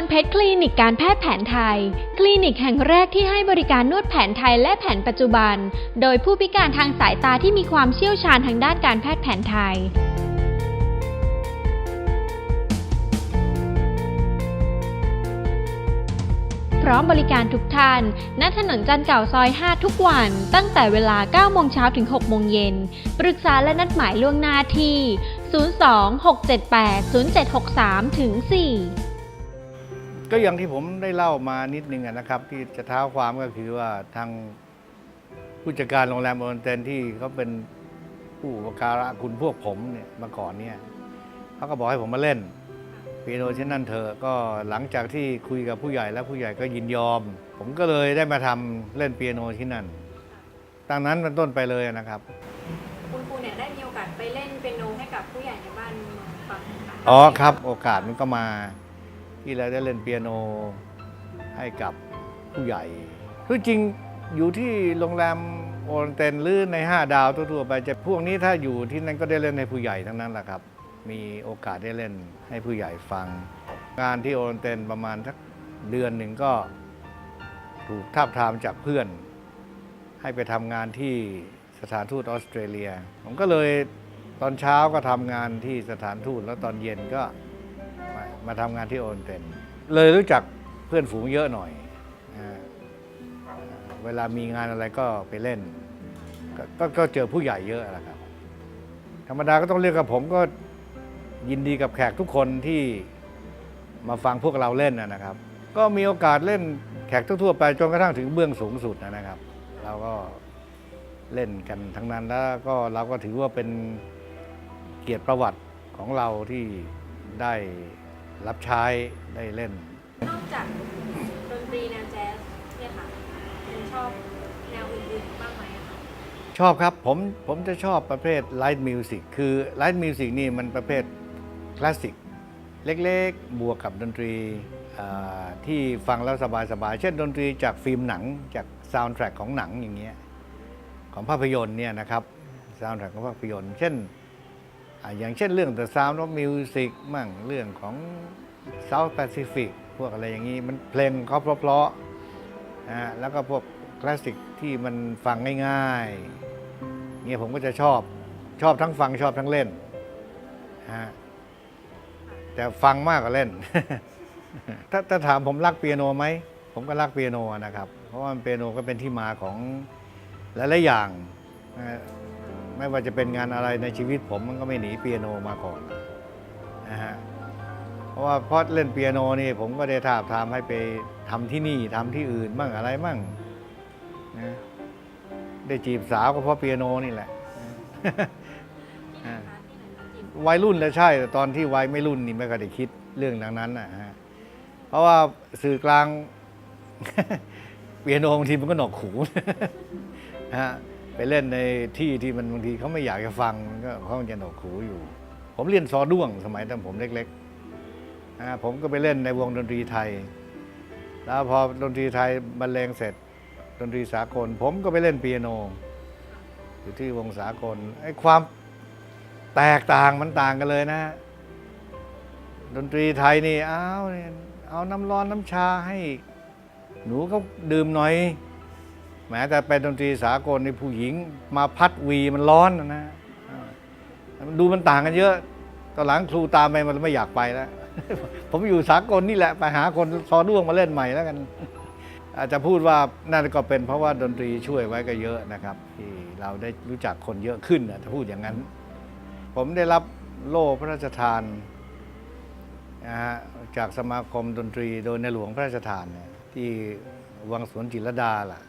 รเพชรคลินิกการแพทย์แผนไทย คลินิกแห่งแรกที่ให้บริการนวดแผนไทยและแผนปัจจุบัน โดยผู้พิการทางสายตาที่มีความเชี่ยวชาญทางด้านการแพทย์แผนไทยพร้อมบริการทุกท่าน ณ ถนนจันทร์เก่าซอย 5 ทุกวัน ตั้งแต่เวลา 9 โมงเช้าถึง 6 โมงเย็น ปรึกษาและนัดหมายล่วงหน้าที่ 02-678-0763ถึง4 ก็อย่างที่ผมได้เล่ามานิดนึงอะนะครับ ที่จะเท้าความก็คือว่าทางผู้จัดการโรงแรมโอเรนเตนที่เขาเป็นผู้อุปการะคุณพวกผมเนี่ยมาก่อนเนี่ยเขาก็บอกให้ผมมาเล่นเปียโนเช่นนั้นเถอะก็หลังจากที่คุยกับผู้ใหญ่แล้วผู้ใหญ่ก็ยินยอม ผมก็เลยได้มาทำเล่นเปียโนที่นั่นตั้งนั้นเป็นต้นไปเลยนะครับ คุณครูเนี่ยได้มีโอกาสไปเล่นเปียโนให้กับผู้ใหญ่ในบ้านเมืองฟังค่ะอ๋อครับ โอกาสมันก็มา ที่เราได้เล่นเปียโนให้กับผู้ใหญ่คือจริงอยู่ที่โรงแรมโอนเตนหรือใน 5 ดาวทั่วๆไปจะพวกนี้ถ้าอยู่ที่นั่นก็ได้เล่นให้ผู้ใหญ่ทั้งนั้นแหละครับ มีโอกาสได้เล่นให้ผู้ใหญ่ฟัง งานที่โอนเตนประมาณสักเดือนหนึ่งก็ถูกทาบทามจากเพื่อน ให้ไปทำงานที่สถานทูตออสเตรเลีย ผมก็เลยตอนเช้าก็ทำงานที่สถานทูตแล้วตอนเย็นก็ มามาทำงานที่โอเรนเตนเลยรู้จักเพื่อนฝูงเยอะหน่อยอ่าเวลามีงานอะไรก็ไปเล่นกก็ก็เจอผู้ใหญ่เยอะแหละครับ ธรรมดาก็ต้องเรียกกับผมก็ยินดีกับแขกทุกคนที่มาฟังพวกเราเล่นนะนะครับ ก็มีโอกาสเล่นแขกทั่วๆไปจนกระทั่งถึงเบื้องสูงสุดนะครับ เราก็เล่นกันทั้งนั้นแล้วก็เราก็ถือว่าเป็นเกียรติประวัติของเราที่ได้ รับใช้ได้เล่น นอกจากดนตรีแนวแจ๊สเนี่ยค่ะคุณชอบแนวอื่นๆบ้างไหมอะคะชอบครับ ผมผมจะชอบประเภทไลท์มิวสิกคือไลท์มิวสิกนี่มันประเภทคลาสสิก เล็กๆ บวกกับดนตรีอ่าที่ฟังแล้วสบายๆ เช่นดนตรีจากฟิล์มหนังจากซาวด์แทร็กของหนังอย่างเงี้ยของภาพยนตร์เนี่ยนะครับซาวด์แทร็กของภาพยนตร์ เช่น อย่างเช่นเรื่อง The Sound of Music มั่งเรื่องของ South Pacific พวกอะไรอย่างนี้ มันเพลงเขาเพราะๆนะฮะแล้วก็พวกคลาสสิกที่มันฟังง่ายๆเนี่ยผมก็จะชอบชอบทั้งฟังชอบทั้งเล่นนะฮะแต่ฟังมากกว่าเล่น ถ้าถ้าถามผมรักเปียโนไหม ผมก็รักเปียโนนะครับ เพราะว่าเปียโนก็เป็นที่มาของหลายๆอย่างนะ ไม่ว่าจะเป็นงานอะไรในชีวิตผมมันก็ไม่หนีเปียโนมาก่อนนะฮะเพราะว่าเพราะเล่นเปียโนนี่ผมก็ได้ทาบทามให้ไปทำที่นี่ทำที่อื่นบ้างอะไรบ้างนะได้จีบสาวก็เพราะเปียโนนี่แหละที่ไหนคะที่ไหนคะจีบวัยรุ่นแล้วใช่แต่ตอนที่วัยไม่รุ่นนี่ไม่เคยได้คิดเรื่องดังนั้นนะฮะเพราะว่าสื่อกลางเปียโนบางทีมันก็หนวกหูนะฮะ ไปเล่นในที่ที่มันบางทีเขาไม่อยากจะฟังมันก็เขาจะหนวกหูอยู่ ผมเรียนซอด้วงสมัยตอนผมเล็กๆนะผมก็ไปเล่นในวงดนตรีไทย แล้วพอดนตรีไทยบรรเลงเสร็จ ดนตรีสากล ผมก็ไปเล่นเปียโน อยู่ที่วงสากลไอ้ความแตกต่างมันต่างกันเลยนะ ดนตรีไทยนี่เอาเนี่เอาน้ำร้อนน้ำชาให้ หนูเขาดื่มหน่อย แม้แต่เป็นดนตรีสากลในผู้หญิง มาพัดวีมันร้อนนะนะมันดูมันต่างกันเยอะตอนหลังครูตามไปมันไม่อยากไปแล้ว ผมอยู่สากลนี่แหละไปหาคนซอด้วงมาเล่นใหม่แล้วกัน อาจจะพูดว่านั่นก็เป็นเพราะว่าดนตรีช่วยไว้ก็เยอะนะครับ ที่เราได้รู้จักคนเยอะขึ้นถ้าพูดอย่างนั้น ผมได้รับโล่พระราชทานนะฮะจากสมาคมดนตรีโดยในหลวงพระราชทานเนี่ยที่วังสวนจิรดาล่ะ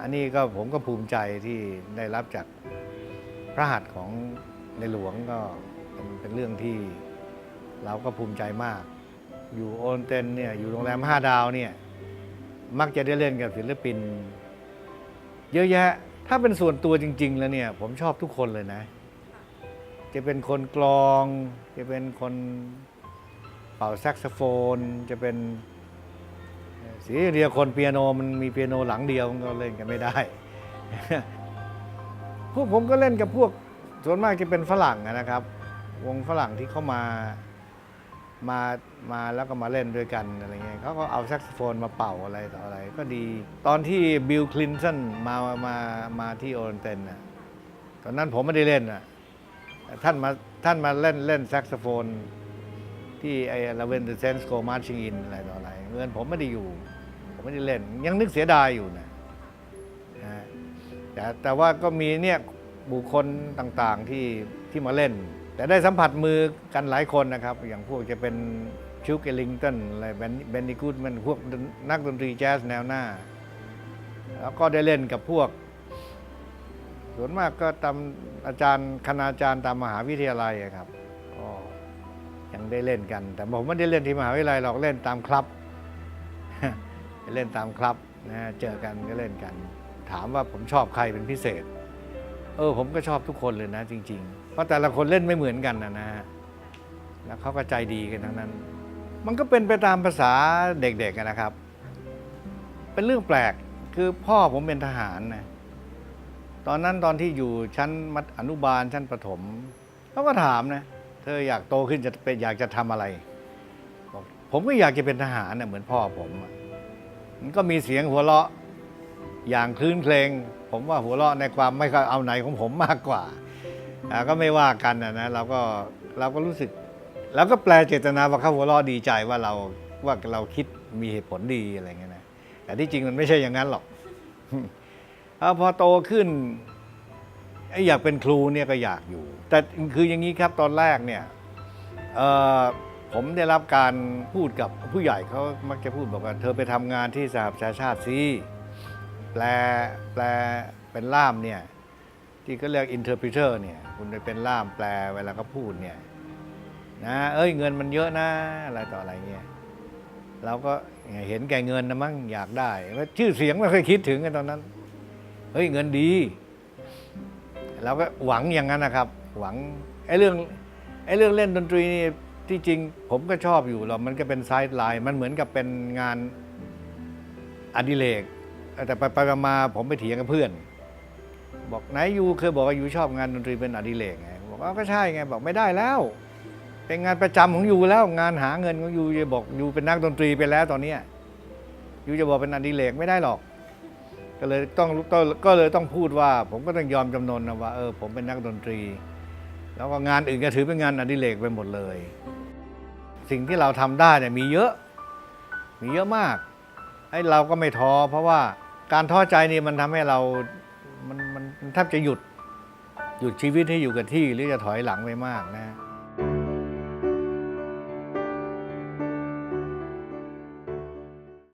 อันนี้ก็ผมก็ภูมิใจที่ได้รับจากพระหัตถ์ของในหลวงก็เป็นเป็นเรื่องที่เราก็ภูมิใจมาก อยู่โอนเตนเนี่ยอยู่โรงแรมห้าดาวเนี่ยมักจะได้เล่นกับศิลปิน เยอะแยะ ถ้าเป็นส่วนตัวจริง ๆ แล้วเนี่ย ผมชอบทุกคนเลยนะ จะเป็นคนกลอง จะเป็นคนเป่าแซกโซโฟน จะเป็น สีเดียวคนเปียโนมันมีเปียโนหลังเดียวมันก็เล่นกันไม่ได้ พวกผมก็เล่นกับพวกส่วนมากจะเป็นฝรั่งนะครับ วงฝรั่งที่เข้ามามามาแล้วก็มาเล่นด้วยกันอะไรเงี้ยเขาก็เอาแซกโซโฟนมาเป่าอะไรต่ออะไรก็ดี ตอนที่บิลคลินตันมามามาที่โอเรนเตนน่ะตอนนั้นผมไม่ได้เล่นอะท่านมาท่านมาเล่นเล่นแซกโซโฟนที่ไอ้ลาเวนเดอร์เซนส์โกมาชิงอินอะไรต่ออะไรเงินผมไม่ได้อยู่ ไม่ได้เล่น ยังนึกเสียดายอยู่นะฮะแต่แต่ว่าก็มีเนี่ยบุคคลต่างๆที่ที่มาเล่น แต่ได้สัมผัสมือกันหลายคนนะครับ อย่างพวกจะเป็นชิวเกลิงตันอะไรแบนนนิกูดมันพวกนักดนตรีแจ๊สแนวหน้า แล้วก็ได้เล่นกับพวก ส่วนมากก็ตามอาจารย์คณาจารย์ตามมหาวิทยาลัยครับก็ยังได้เล่นกัน แต่ผมไม่ได้เล่นที่มหาวิทยาลัยหรอกเล่นตามคลับ เล่นตามคลับนะฮะเจอกันก็เล่นกัน ถามว่าผมชอบใครเป็นพิเศษ เออ ผมก็ชอบทุกคนเลยนะ จริง ๆ เพราะแต่ละคนเล่นไม่เหมือนกันนะนะฮะแล้วเขาก็ใจดีกันทั้งนั้น มันก็เป็นไปตามภาษาเด็กๆนะครับ เป็นเรื่องแปลกคือพ่อผมเป็นทหารนะตอนนั้นตอนที่อยู่ชั้นมัธอนุบาลชั้นประถมเขาก็ถามนะ เธออยากโตขึ้นจะเป็นอยากจะทำอะไรบอกผมก็อยากจะเป็นทหารนะเหมือนพ่อผมอะ มันก็มีเสียงหัวเราะอย่างคลื่นเพลง ผมว่าหัวเราะในความไม่ค่อยเอาไหนของผมมากกว่าก็ไม่ว่ากันนะนะเราก็เราก็รู้สึกเราก็แปลเจตนาว่าเขาหัวเราะดีใจว่าเราว่าเราคิดมีเหตุผลดีอะไรเงี้ยนะแต่ที่จริงมันไม่ใช่อย่างนั้นหรอกพอโตขึ้นอยากเป็นครูเนี่ยก็อยากอยู่ แต่คืออย่างนี้ครับตอนแรกเนี่ยเออ ผมได้รับการพูดกับผู้ใหญ่เขามักจะพูดบอกว่า เธอไปทำงานที่สหประชาชาติสิแปลแปลเป็นล่ามเนี่ยที่เขาเรียก interpreter เนี่ยคุณไปเป็นล่ามแปลเวลาเขาพูดเนี่ยนะเอ้ยเงินมันเยอะนะอะไรต่ออะไรเงี้ยเราก็เห็นแก่เงินนะมั้งอยากได้ว่าชื่อเสียงไม่เคยคิดถึงกันตอนนั้นเฮ้ยเงินดีเราก็หวังอย่างนั้นนะครับ หวังไอ้เรื่องไอ้เรื่องเล่นดนตรีนี่ ที่จริงผมก็ชอบอยู่หรอกมันก็เป็นไซด์ไลน์มันเหมือนกับเป็นงานอดิเรกแต่ไปไปๆมาผมไปเถียงกับเพื่อน บอกไหนยูเคยบอกว่ายูชอบงานดนตรีเป็นอดิเรกไงบอกว่าก็ใช่ไงบอกไม่ได้แล้ว เป็นงานประจำของยูแล้วงานหาเงินของยูจะบอกยูเป็นนักดนตรีไปแล้วตอนเนี้ยยูจะบอกเป็นอดิเรกไม่ได้หรอก ก็เลยต้องต้องก็เลยต้องพูดว่า ผมก็ต้องยอมจำนนนะว่าเออผมเป็นนักดนตรีแล้วก็งานอื่นก็ถือเป็นงานอดิเรกไปหมดเลย สิ่งที่เราทำได้เนี่ยมีเยอะ มีเยอะมากไอ้เราก็ไม่ท้อเพราะว่าการท้อใจนี่มันทำให้เรา มันมันมันแทบจะหยุด หยุดชีวิตให้อยู่กับที่หรือจะถอยหลังไปมากนะ